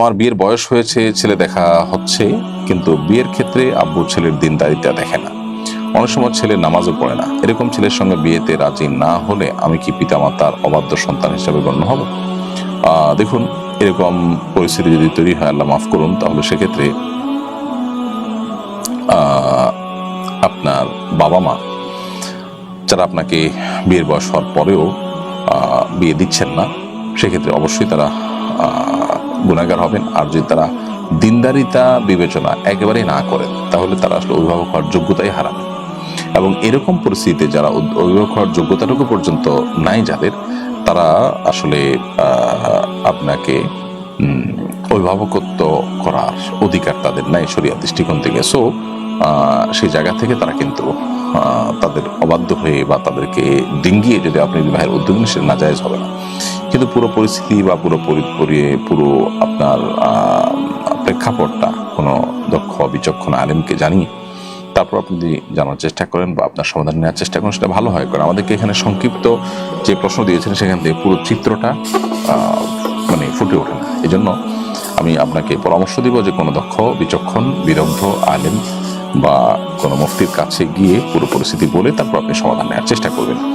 আমার বিয়ের বয়স হয়েছে, ছেলে দেখা হচ্ছে, কিন্তু বিয়ের ক্ষেত্রে আব্বু ছেলের দিনদারিতা দেখে না। অনেক সময় ছেলে নামাজও পড়ে না। এরকম ছেলের সঙ্গে বিয়েতে রাজি না হলে আমি কি পিতামাতার অবাধ্য সন্তান হিসেবে গণ্য হব? দেখুন, এরকম পরিস্থিতি যদি তৈরি হয়, আল্লাহ মাফ করুন, তাহলে সেক্ষেত্রে আপনার বাবা মা যারা আপনাকে বিয়ের বয়স হওয়ার পরেও বিয়ে দিচ্ছেন না, সেক্ষেত্রে অবশ্যই তারা গুণাগার হবেন। আর যদি তারা দিনদারিতা বিবেচনা একেবারেই না করেন, তাহলে তারা আসলে অভিভাবক হওয়ার যোগ্যতাই হারাবে এবং এরকম পরিস্থিতিতে যারা অভিভাবক হওয়ার যোগ্যতাটুকু পর্যন্ত নাই যাদের, তারা আসলে আপনাকে অভিভাবকত্ব করার অধিকার তাদের নাই সরিয়া দৃষ্টিকোণ থেকে। সো সেই জায়গা থেকে তারা কিন্তু তাদের অবাধ্য হয়ে বা তাদেরকে ডিঙ্গিয়ে যদি আপনি বিবাহের উদ্যোগ সেটা নাজায়জ হবে না। কিন্তু পুরো পরিস্থিতি বা পুরো পরি- আপনার প্রেক্ষাপটটা কোনো দক্ষ, বিচক্ষণ আলেমকে জানিয়ে তারপর আপনি যদি জানার চেষ্টা করেন বা আপনার সমাধান নেওয়ার চেষ্টা করেন, সেটা ভালো হয়। কারণ আমাদেরকে এখানে সংক্ষিপ্ত যে প্রশ্ন দিয়েছেন, সেখান থেকে পুরো চিত্রটা মানে ফুটে ওঠে না। এই জন্য আমি আপনাকে পরামর্শ দিব যে কোনো দক্ষ, বিচক্ষণ বিদগ্ধ আলেম বা কোনো মুফতির কাছে গিয়ে পুরো পরিস্থিতি বলে তারপর আপনি সমাধান নেওয়ার চেষ্টা করবেন।